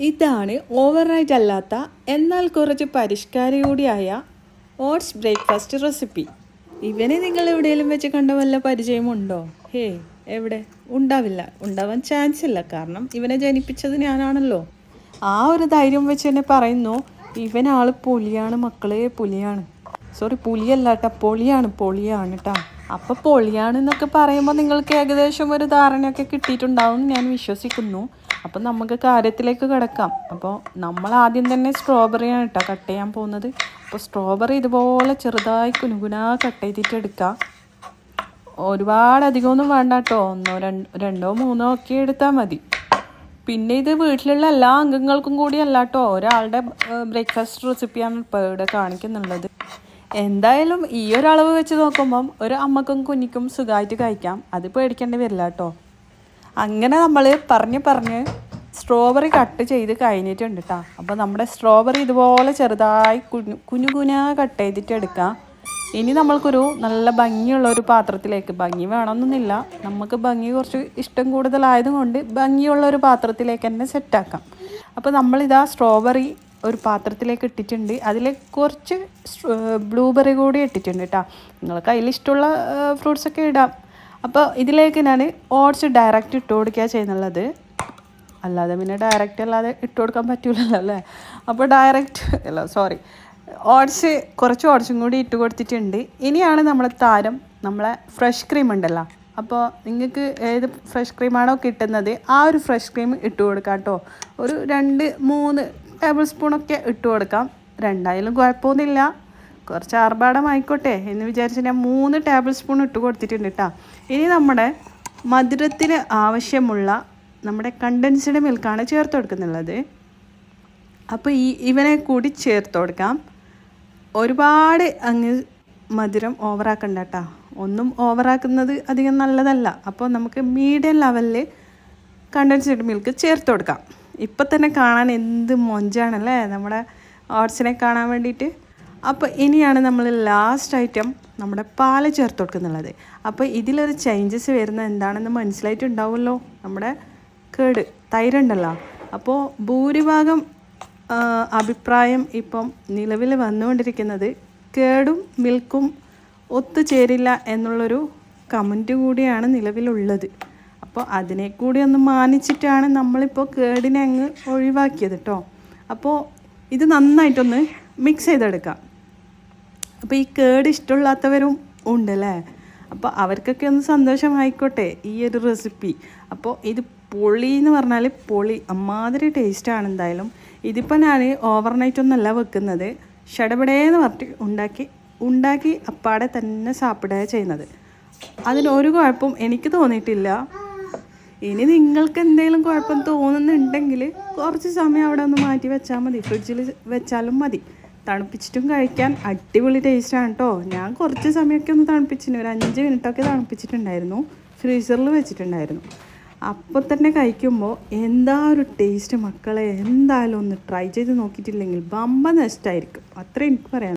ഇതാണ് ഓവർനൈറ്റ് അല്ലാത്ത എന്നാൽ കുറച്ച് പരിഷ്കാര കൂടിയായ ഓട്സ് ബ്രേക്ക്ഫാസ്റ്റ് റെസിപ്പി ഇവനെ നിങ്ങൾ എവിടെയെങ്കിലും വെച്ച് കണ്ട വല്ല പരിചയമുണ്ടോ? ഹേ എവിടെ? ഉണ്ടാവില്ല. ഉണ്ടാവാൻ ചാൻസ് ഇല്ല. കാരണം ഇവനെ ജനിപ്പിച്ചത് ഞാനാണല്ലോ. ആ ഒരു ധൈര്യം വെച്ച് തന്നെ പറയുന്നു ഇവനാൾ പുലിയാണ് മക്കളെ പുലിയാണ്. സോറി പുലിയല്ല കേട്ടോ പൊളിയാണ് പൊളിയാണ് കേട്ടോ അപ്പോൾ പൊളിയാണെന്നൊക്കെ പറയുമ്പോൾ നിങ്ങൾക്ക് ഏകദേശം ഒരു ധാരണയൊക്കെ കിട്ടിയിട്ടുണ്ടാവും ഞാൻ വിശ്വസിക്കുന്നു. അപ്പം നമുക്ക് കാര്യത്തിലേക്ക് കിടക്കാം. അപ്പോൾ നമ്മൾ ആദ്യം തന്നെ സ്ട്രോബെറിയാണ് കേട്ടോ കട്ട് ചെയ്യാൻ പോകുന്നത്. അപ്പോൾ സ്ട്രോബെറി ഇതുപോലെ ചെറുതായി കുനുകുനാ കട്ട് ചെയ്തിട്ട് എടുക്കാം. ഒരുപാട് അധികമൊന്നും വേണ്ട കേട്ടോ. ഒന്നോ രണ്ടോ രണ്ടോ മൂന്നോ ഒക്കെ എടുത്താൽ മതി. പിന്നെ ഇത് വീട്ടിലുള്ള എല്ലാ അംഗങ്ങൾക്കും കൂടി അല്ല കേട്ടോ. ഒരാളുടെ ബ്രേക്ക്ഫാസ്റ്റ് റെസിപ്പിയാണ് ഇപ്പോൾ ഇവിടെ കാണിക്കുന്നുള്ളത്. എന്തായാലും ഈ ഒരളവ് വെച്ച് നോക്കുമ്പം ഒരു അമ്മക്കും കുഞ്ഞിക്കും സുഖമായിട്ട് കഴിക്കാം. അത് പേടിക്കേണ്ടി വരില്ല കേട്ടോ. അങ്ങനെ നമ്മൾ പറഞ്ഞ് പറഞ്ഞ് സ്ട്രോബെറി കട്ട് ചെയ്ത് കഴിഞ്ഞിട്ടുണ്ട് കേട്ടോ അപ്പോൾ നമ്മുടെ സ്ട്രോബെറി ഇതുപോലെ ചെറുതായി കുഞ്ഞു കുഞ്ഞു കുഞ്ഞാ കട്ട് ചെയ്തിട്ട് എടുക്കാം. ഇനി നമ്മൾക്കൊരു നല്ല ഭംഗിയുള്ള ഒരു പാത്രത്തിലേക്ക് ഭംഗി വേണമെന്നൊന്നുമില്ല. നമുക്ക് ഭംഗി കുറച്ച് ഇഷ്ടം കൂടുതലായതുകൊണ്ട് ഭംഗിയുള്ള ഒരു പാത്രത്തിലേക്ക് തന്നെ സെറ്റാക്കാം അപ്പോൾ നമ്മളിതാ സ്ട്രോബെറി ഒരു പാത്രത്തിലേക്ക് ഇട്ടിട്ടുണ്ട്. അതിൽ കുറച്ച് ബ്ലൂബെറി കൂടി ഇട്ടിട്ടുണ്ട് കേട്ടോ നിങ്ങൾക്ക് അതിൽ ഇഷ്ടമുള്ള ഫ്രൂട്ട്സൊക്കെ ഇടാം. അപ്പോൾ ഇതിലേക്ക് ഞാൻ ഓട്സ് ഡയറക്റ്റ് ഇട്ട് കൊടുക്കുക ചെയ്യുന്നുള്ളത്. അല്ലാതെ പിന്നെ ഡയറക്റ്റ് അല്ലാതെ ഇട്ട് കൊടുക്കാൻ പറ്റൂലല്ലോ അല്ലേ? അപ്പോൾ ഡയറക്റ്റ് അല്ല സോറി ഓട്സ് കുറച്ച് ഓട്സും കൂടി ഇട്ട് കൊടുത്തിട്ടുണ്ട്. ഇനിയാണ് നമ്മൾ താരം നമ്മളെ ഫ്രഷ് ക്രീം ഉണ്ടല്ലോ. അപ്പോൾ നിങ്ങൾക്ക് ഏത് ഫ്രഷ് ക്രീമാണോ കിട്ടുന്നത് ആ ഒരു ഫ്രഷ് ക്രീം ഇട്ട് കൊടുക്കാം കേട്ടോ ഒരു രണ്ട് മൂന്ന് ടേബിൾ സ്പൂണൊക്കെ ഇട്ട് കൊടുക്കാം. രണ്ടായാലും കുഴപ്പമൊന്നുമില്ല. കുറച്ച് ആർഭാടമായിക്കോട്ടെ എന്ന് വിചാരിച്ച് ഞാൻ മൂന്ന് ടേബിൾ സ്പൂൺ ഇട്ട് കൊടുത്തിട്ടുണ്ട് കേട്ടോ ഇനി നമ്മുടെ മധുരത്തിന് ആവശ്യമുള്ള നമ്മുടെ കണ്ടൻസ്ഡ് മിൽക്കാണ് ചേർത്ത് കൊടുക്കുന്നുള്ളത്. അപ്പോൾ ഈ ഇവനെ കൂടി ചേർത്ത് കൊടുക്കാം. ഒരുപാട് അങ്ങ് മധുരം ഓവറാക്കണ്ട കേട്ടോ ഒന്നും ഓവറാക്കുന്നത് അധികം നല്ലതല്ല. അപ്പോൾ നമുക്ക് മീഡിയം ലെവലിൽ കണ്ടൻസ്ഡ് മിൽക്ക് ചേർത്ത് കൊടുക്കാം. ഇപ്പം തന്നെ കാണാൻ എന്ത് മൊഞ്ചാണല്ലേ? നമ്മുടെ ഓട്സിനെ കാണാൻ വേണ്ടിയിട്ട്. അപ്പോൾ ഇനിയാണ് നമ്മൾ ലാസ്റ്റ് ഐറ്റം നമ്മുടെ പാൽ ചേർത്ത് കൊടുക്കുന്നുള്ളത് അപ്പോൾ ഇതിലൊരു ചേഞ്ചസ് വരുന്നത് എന്താണെന്ന് മനസ്സിലായിട്ടുണ്ടാവുമല്ലോ? നമ്മുടെ കേട് തൈരുണ്ടല്ലോ. അപ്പോൾ ഭൂരിഭാഗം അഭിപ്രായം ഇപ്പം നിലവിൽ വന്നുകൊണ്ടിരിക്കുന്നത് കേടും മിൽക്കും ഒത്തുചേരില്ല എന്നുള്ളൊരു കമന്റ് കൂടിയാണ് നിലവിലുള്ളത്. അപ്പോൾ അതിനെ കൂടി ഒന്ന് മാനിച്ചിട്ടാണ് നമ്മളിപ്പോൾ കേടിനെ അങ്ങ് ഒഴിവാക്കിയത് കേട്ടോ അപ്പോൾ ഇത് നന്നായിട്ടൊന്ന് മിക്സ് ചെയ്തെടുക്കാം. അപ്പോൾ ഈ കേട് ഇഷ്ടമില്ലാത്തവരും ഉണ്ടല്ലേ? അപ്പോൾ അവർക്കൊക്കെ ഒന്ന് സന്തോഷമായിക്കോട്ടെ ഈ ഒരു റെസിപ്പി അപ്പോൾ ഇത് പൊളി എന്ന് പറഞ്ഞാൽ പൊളി അമ്മാതിരി ടേസ്റ്റാണ് എന്തായാലും. ഇതിപ്പോൾ ഞാൻ ഓവർനൈറ്റ് ഒന്നല്ല വെക്കുന്നത്. ഷടപടേന്ന് പറഞ്ഞിട്ട് ഉണ്ടാക്കി ഉണ്ടാക്കി അപ്പാടെ തന്നെ സാപ്പിടുക ചെയ്യുന്നത്. അതിനൊരു കുഴപ്പം എനിക്ക് തോന്നിയിട്ടില്ല. ഇനി നിങ്ങൾക്ക് എന്തെങ്കിലും കുഴപ്പം തോന്നുന്നുണ്ടെങ്കിൽ കുറച്ച് സമയം അവിടെ ഒന്ന് മാറ്റി വെച്ചാൽ മതി. ഫ്രിഡ്ജിൽ വെച്ചാലും മതി. തണുപ്പിച്ചിട്ടും കഴിക്കാൻ അടിപൊളി ടേസ്റ്റാണ് കേട്ടോ ഞാൻ കുറച്ച് സമയമൊക്കെ ഒന്ന് തണുപ്പിച്ചിട്ടുണ്ട് ഒരു അഞ്ച് മിനിറ്റൊക്കെ തണുപ്പിച്ചിട്ടുണ്ടായിരുന്നു. ഫ്രീസറിൽ വെച്ചിട്ടുണ്ടായിരുന്നു. അപ്പോൾ തന്നെ കഴിക്കുമ്പോൾ എന്താ ഒരു ടേസ്റ്റ് മക്കളെ? എന്തായാലും ഒന്ന് ട്രൈ ചെയ്ത് നോക്കിയിട്ടില്ലെങ്കിൽ ബമ്പ നെസ്റ്റായിരിക്കും അത്രേ എനിക്ക് പറയാം